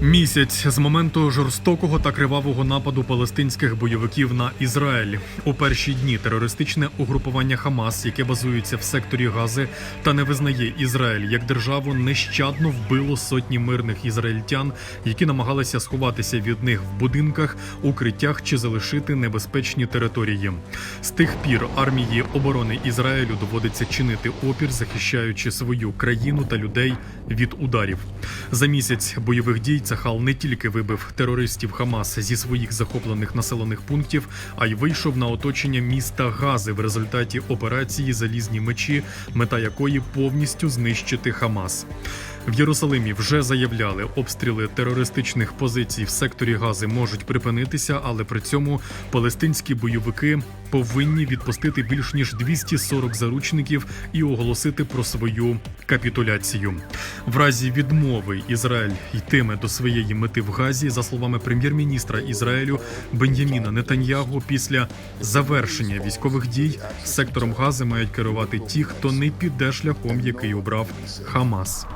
Місяць з моменту жорстокого та кривавого нападу палестинських бойовиків на Ізраїль у перші дні терористичне угрупування Хамас, яке базується в секторі Гази та не визнає Ізраїль як державу, нещадно вбило сотні мирних ізраїльтян, які намагалися сховатися від них в будинках, укриттях чи залишити небезпечні території. З тих пір армії оборони Ізраїлю доводиться чинити опір, захищаючи свою країну та людей від ударів. За місяць бойових дій Цахал не тільки вибив терористів Хамас зі своїх захоплених населених пунктів, а й вийшов на оточення міста Гази в результаті операції Залізні мечі, мета якої повністю знищити Хамас. В Єрусалимі вже заявляли, обстріли терористичних позицій в секторі Гази можуть припинитися, але при цьому палестинські бойовики повинні відпустити більш ніж 240 заручників і оголосити про свою капітуляцію. В разі відмови Ізраїль йтиме до своєї мети в Газі, за словами прем'єр-міністра Ізраїлю Бен'яміна Нетаньягу. Після завершення військових дій сектором Гази мають керувати ті, хто не піде шляхом, який обрав Хамас.